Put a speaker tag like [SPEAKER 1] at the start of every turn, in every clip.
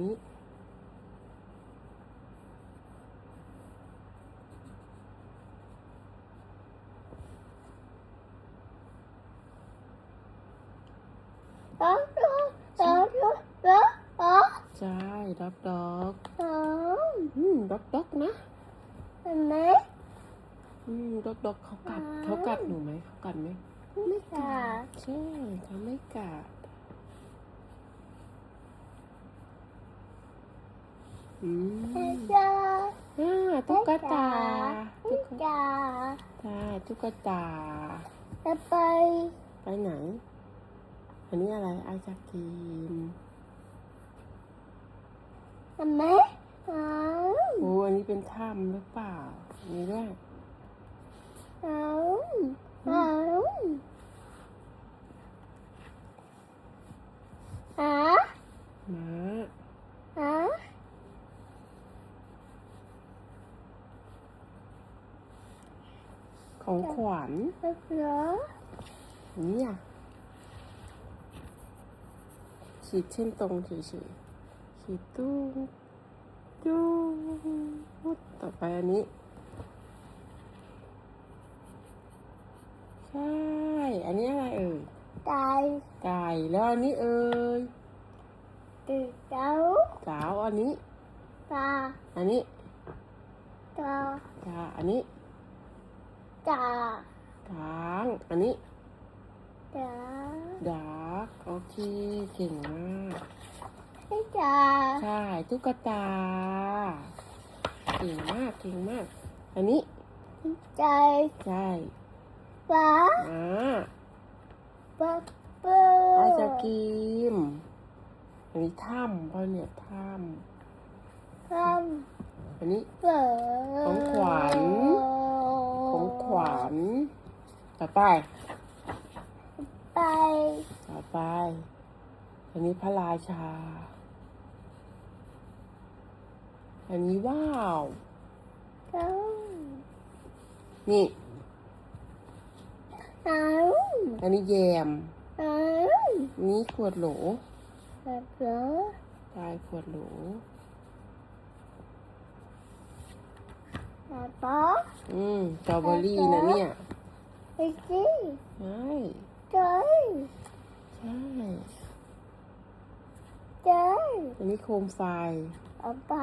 [SPEAKER 1] นี้
[SPEAKER 2] ร้องร้องร้องร้องร้องร้อง
[SPEAKER 1] ใช่ด็อกด็อก
[SPEAKER 2] ร้อง
[SPEAKER 1] อืมด็อกด็อกนะ
[SPEAKER 2] เห็นไหม
[SPEAKER 1] อืมด็อกด็อกเขากัด
[SPEAKER 2] อ๋อ
[SPEAKER 1] เขากัดหนูไหมเขากัดไหม
[SPEAKER 2] ไม่ค่ะ
[SPEAKER 1] ใช่เขาไม่กัด อืม
[SPEAKER 2] เฮ้ยจ้า
[SPEAKER 1] อ่าตุ๊กตา
[SPEAKER 2] เฮ้
[SPEAKER 1] ตุ๊
[SPEAKER 2] ย
[SPEAKER 1] ก
[SPEAKER 2] จ้า
[SPEAKER 1] ใช่ตุ๊กตา
[SPEAKER 2] จะไป
[SPEAKER 1] ไปไหน อันนี้อะไรไอศกรีม
[SPEAKER 2] เห็นไหมร้อง
[SPEAKER 1] โอ้อันนี้เป็นถ้ำหรือเปล่ามีด้วย
[SPEAKER 2] ร้องร้องฮะ
[SPEAKER 1] ม้า
[SPEAKER 2] ฮะ
[SPEAKER 1] ของขวัญ
[SPEAKER 2] เหรอ
[SPEAKER 1] อันนี่อะขีดเส้นตรงเฉยๆขีดตุ้งตุ้งต่อไปอันนี้ ใช่ อันนี้อะไรเอ่ย
[SPEAKER 2] ตาย
[SPEAKER 1] ไก่แล้วอันนี้เอ่ย
[SPEAKER 2] ตื่นเจ้า
[SPEAKER 1] สาวอันนี้
[SPEAKER 2] ตา
[SPEAKER 1] อันนี้
[SPEAKER 2] ตา
[SPEAKER 1] จ้าอันนี้
[SPEAKER 2] ตา
[SPEAKER 1] ช้างอันนี้
[SPEAKER 2] ตา
[SPEAKER 1] ดาร์กโอเค เก่งมาก
[SPEAKER 2] ให้ตา
[SPEAKER 1] ใช่ตุ๊กตา เก่งมาก เก่งมาก อันนี้
[SPEAKER 2] ใจ
[SPEAKER 1] ใช่
[SPEAKER 2] ฟ้า
[SPEAKER 1] อ่า
[SPEAKER 2] ปับเปิ้
[SPEAKER 1] ไอ
[SPEAKER 2] ล
[SPEAKER 1] ศกรีมอันนี้ถ้ำเพราะเนี่ยถ้
[SPEAKER 2] คำ
[SPEAKER 1] อันนี้ำ
[SPEAKER 2] เปิด
[SPEAKER 1] ของขวัญข องขวัญต่อไป
[SPEAKER 2] ไป
[SPEAKER 1] ต่อไป อันนี้พระราชา อันนี้ว้าว
[SPEAKER 2] เขา
[SPEAKER 1] นี่
[SPEAKER 2] เอา
[SPEAKER 1] อันนี้แยม
[SPEAKER 2] เอา
[SPEAKER 1] อันนี้ขวดโหล
[SPEAKER 2] แบบเหรอ
[SPEAKER 1] ใช่ขวดโหล
[SPEAKER 2] แบบ ป๊อ
[SPEAKER 1] อืมสตรอเบอรี่นะเนี่ย
[SPEAKER 2] ไปสิ
[SPEAKER 1] ใช่
[SPEAKER 2] เจ้ย
[SPEAKER 1] ใช่
[SPEAKER 2] เจ้ย
[SPEAKER 1] อันนี้โคมไฟ
[SPEAKER 2] เอาไป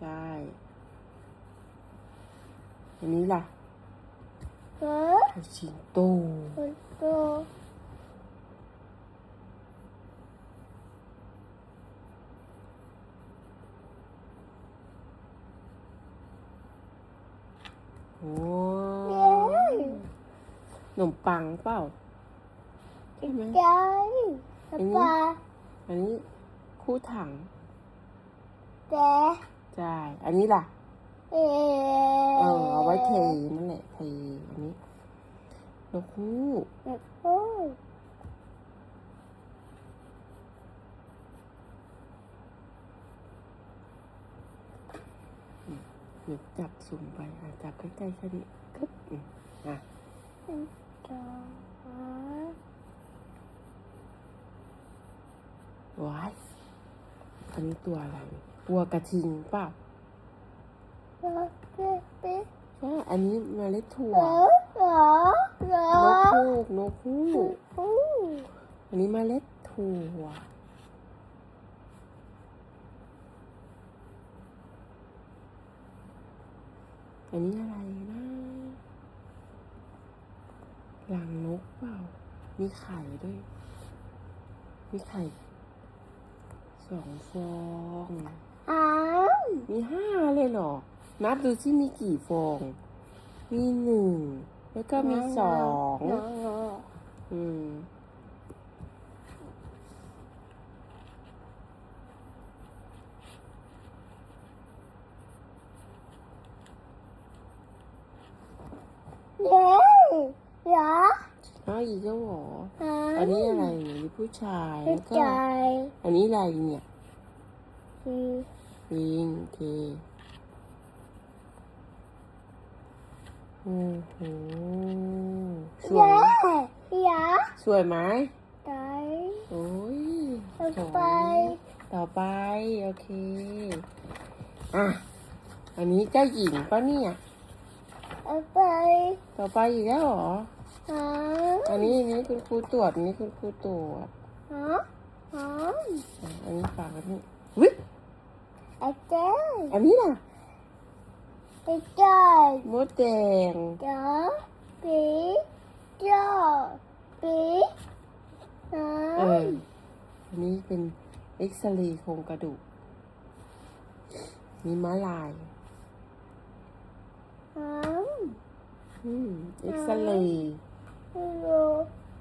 [SPEAKER 1] ใช่อันนี้ล่ะ
[SPEAKER 2] เปิด
[SPEAKER 1] สิงโต
[SPEAKER 2] เปิดโต
[SPEAKER 1] โอ้
[SPEAKER 2] เย้
[SPEAKER 1] ขนมปังเปล่าใช่ไหม
[SPEAKER 2] เจ้ยเอาไป
[SPEAKER 1] อันนี้คู่ถัง
[SPEAKER 2] เจ๊
[SPEAKER 1] ใช่อันนี้ล่ะ
[SPEAKER 2] เอ๋
[SPEAKER 1] เออเอาไว้เทนั่นแหละเทอันนี้นกฮูก
[SPEAKER 2] แบบโอ้
[SPEAKER 1] เดี๋ยวจับสุ่มไปอะจับใกล้ๆแค่นี้คึบอืมอะ
[SPEAKER 2] จอ
[SPEAKER 1] ว้ายอันนี้ตัวอะไรวัวกระทิงเปล่า
[SPEAKER 2] รอเป๊ะเป๊ะ
[SPEAKER 1] ใช่อันนี้เมล็ดถั่ว
[SPEAKER 2] เหรอเหรอเหรอน
[SPEAKER 1] กฮูก นกฮูก
[SPEAKER 2] อู้
[SPEAKER 1] อันนี้เมล็ดถั่ว อั นนี้อะไรนะรังนกเปล่า มีไข่ด้วย มีไข่สองฟอง
[SPEAKER 2] อ้าว
[SPEAKER 1] มีห้าเลยเหรอ นับดูที่มีกี่ฟอง มีหนึ่ง แล้วก็มีสอง
[SPEAKER 2] เหรอเหรอ
[SPEAKER 1] อืม
[SPEAKER 2] เย้เหรอ
[SPEAKER 1] อ้าวอีกแล้วเหรอ
[SPEAKER 2] อ้าว
[SPEAKER 1] อันนี้อะไรเนี่ยมีผู้ชาย
[SPEAKER 2] เข้า
[SPEAKER 1] แล้วก็
[SPEAKER 2] ใจ
[SPEAKER 1] อันนี้อะไรเนี่ย
[SPEAKER 2] อืม
[SPEAKER 1] ลิงโอเคโอ้โหสว
[SPEAKER 2] เย้
[SPEAKER 1] ย
[SPEAKER 2] เหรอ
[SPEAKER 1] สวยไหม
[SPEAKER 2] ใจ
[SPEAKER 1] โอ้ย
[SPEAKER 2] เอา
[SPEAKER 1] สวย
[SPEAKER 2] ไป
[SPEAKER 1] ต่อไป โอเค อะ อันนี้เจ้าหญิงปะเนี่ย
[SPEAKER 2] เอาไป
[SPEAKER 1] ต่อไปอีกแล้วเหรอ
[SPEAKER 2] หา
[SPEAKER 1] อันนี้อันนี้คุณครูตรวจอันนี้คุณครูตรวจ
[SPEAKER 2] หาหา
[SPEAKER 1] อะอันนี้ฝากไว้นี่วิ
[SPEAKER 2] ไอ้เจ้า
[SPEAKER 1] อันนี้ล่ะ
[SPEAKER 2] ไอ้เจ้าม
[SPEAKER 1] ดแดง
[SPEAKER 2] จ้าปีเจ้าปีหา
[SPEAKER 1] เอออันนี้เป็นเอ็กซเรย์โครงกระดูก มีม้าลาย
[SPEAKER 2] หา
[SPEAKER 1] อืม เอ็กซเรย์
[SPEAKER 2] ไม่รู้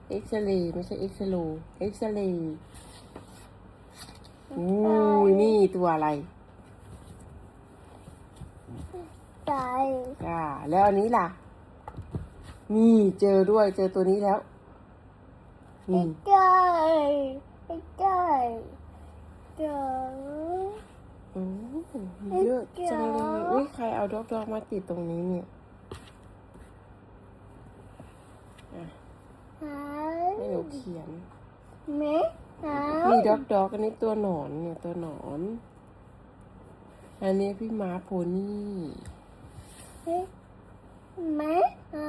[SPEAKER 1] เอ็กซเรย์ไม่ใช่เอ็กซโลเอ็กซเรย์อู้ยนี่ตัวอะไร
[SPEAKER 2] ใจ
[SPEAKER 1] อ่าแล้วอันนี้ล่ะ นี่เจอด้วยเจอตัวนี้แล้ว
[SPEAKER 2] ไอ้
[SPEAKER 1] นี่
[SPEAKER 2] เจ้าไอ้เจ้าเจ้า
[SPEAKER 1] โอ้เยอะจังเลยอุ้ยใครเอาดอกดอกๆมาติดตรงนี้เนี่ยอะ
[SPEAKER 2] หา
[SPEAKER 1] ให้หนูเขียน
[SPEAKER 2] แม่หา
[SPEAKER 1] นี่ดอกดอกอันนี้ตัวหนอนเนี่ยตัวหนอน อันนี้พี่ม้าโพนี่
[SPEAKER 2] แม่หา